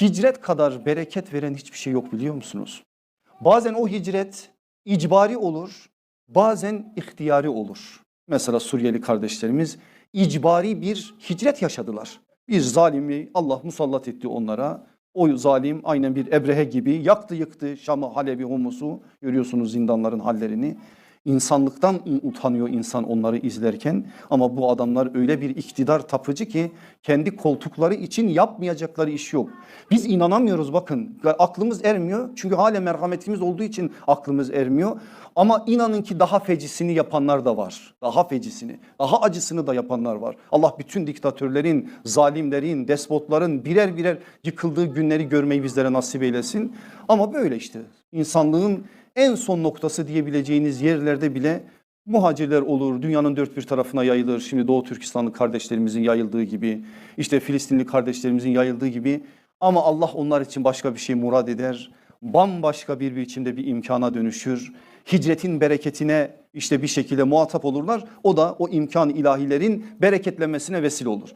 Hicret kadar bereket veren hiçbir şey yok biliyor musunuz? Bazen o hicret icbari olur, bazen ihtiyari olur. Mesela Suriyeli kardeşlerimiz icbari bir hicret yaşadılar. Bir zalimi Allah musallat etti onlara. O zalim aynen bir Ebrehe gibi yaktı yıktı Şam'ı, Halep'i, Humus'u. Görüyorsunuz zindanların hallerini. İnsanlıktan utanıyor insan onları izlerken ama bu adamlar öyle bir iktidar tapıcı ki kendi koltukları için yapmayacakları iş yok. Biz inanamıyoruz bakın aklımız ermiyor çünkü hala merhametimiz olduğu için aklımız ermiyor. Ama inanın ki daha fecisini yapanlar da var. Daha fecisini, daha acısını da yapanlar var. Allah bütün diktatörlerin, zalimlerin, despotların birer birer yıkıldığı günleri görmeyi bizlere nasip eylesin. Ama böyle işte insanlığın en son noktası diyebileceğiniz yerlerde bile muhacirler olur. Dünyanın dört bir tarafına yayılır. Şimdi Doğu Türkistanlı kardeşlerimizin yayıldığı gibi, işte Filistinli kardeşlerimizin yayıldığı gibi. Ama Allah onlar için başka bir şey murad eder. Bambaşka bir biçimde bir imkana dönüşür. Hicretin bereketine işte bir şekilde muhatap olurlar. O da o imkan ilahilerin bereketlenmesine vesile olur.